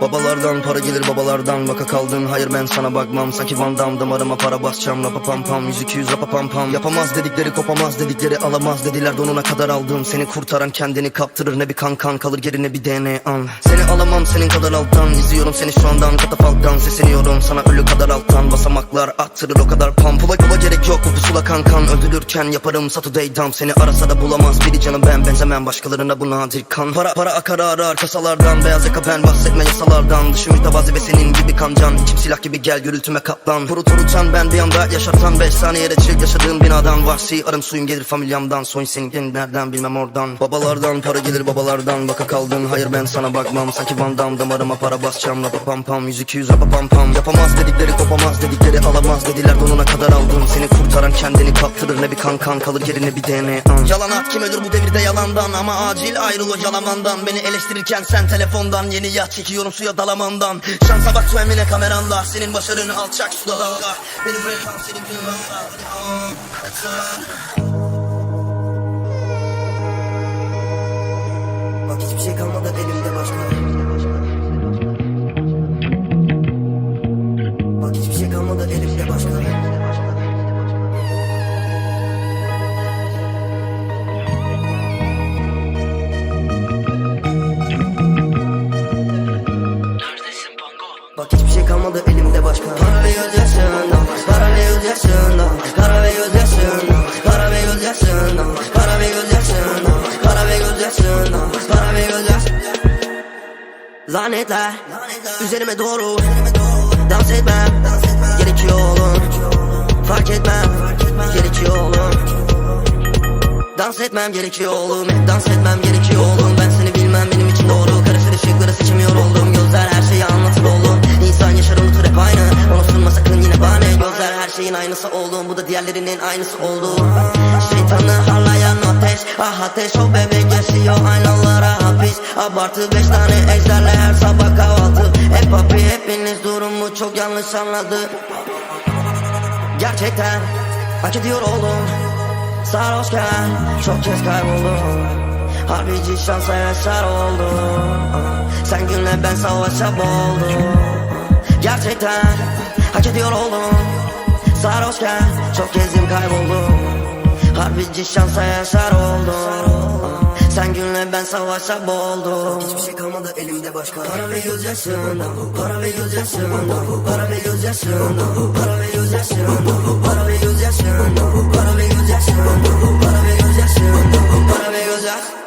Babalardan para gelir babalardan Vaka kaldın. Hayır ben sana bakmam. Sanki Van Damme damarıma para basacağım. Rapa pam pam yüz iki yüz rapa pam pam. Yapamaz dedikleri kopamaz dedikleri alamaz dediler. Donuna kadar aldım. Seni kurtaran kendini kaptırır. Ne bir kan kan kalır geri ne bir DNA an Seni alamam senin kadar alttan. İzliyorum seni şu andan. Katafalktan Sesleniyorum. Sana ölü kadar alttan. Basamaklar attırır o kadar pam. Pula pula gerek yok. Bu pusula kankan Öldürürken yaparım Saturday dump. Seni arasa da bulamaz. Biri canım ben Benzemem. Başkalarına bu nadir kan. Para para akar arar. Kasalardan Beyaz yaka ben bahsetme yasalardan Dışım mütevazi ve senin gibi kancan. İçim silah gibi gel gürültüme katlan Turut unutan ben bir anda yaşartan Beş saniyede çık yaşadığım binadan. Vahsi arım suyum gelir familyamdan. Soy senin nereden bilmem oradan. Babalardan para gelir babalardan. Vaka kaldın hayır ben sana bakmam. Sanki Van Damme damarıma para basacağım. Rapa pam pam yüz iki yüz rapa pam pam. Yapamaz dedikleri kopamaz dedikleri alamaz dediler. Donuna kadar aldım. Seni kurtaran kendini kaptırır. Ne bir kan kan kalır yerine bir DNA an. Yalan at kim ölür bu devirde yalandan. Ama acil ayrıl o yalamandan. Beni eleştirirken sen telefondan. Yeni yat çekiyorum suya dalamandan. Şansa bak sömine kameranda Senin başarını alçak suda dalga Beni bırakan senin dünyanla Lanetler Üzerime doğru Dans etmem. Gerekiyor oğlum. Fark etmem. Gerekiyor oğlum. Dans etmem gerekiyor oğlum. Dans etmem gerekiyor oğlum. Ben seni bilmem. Benim için doğru. Karışır ışıkları seçemiyor oldum. Gözler her şeyi anlatır oğlum. İnsan yaşar unutur hep aynı. Onu sunma sakın yine bahane. Gözler her şeyin aynısı oğlum. Bu da diğerlerinin aynısı oldu. Şeytanı harlayan ateş Ah ateş. O bebek yaşıyor. Aynalara hapis. Abartı beş anladı. Gerçekten hak ediyor oğlum Sarhoşken çok kez kayboldum. Harbici şansa yaşar oldum. Sen günle ben savaşa boğuldum. Gerçekten hak ediyor oğlum Sarhoşken çok kezdim kayboldum. Harbici şansa yaşar oldum sen günle ben savaşa boğuldum. Hiçbir şey kalmadı elimde başka. Para ve gözyaşım Para ve gözyaşım Para ve gözyaşım Para ve gözyaşım Para ve gözyaşım Para ve gözyaşım Para ve gözyaşım Para ve gözyaşım Para ah. ve gözyaşım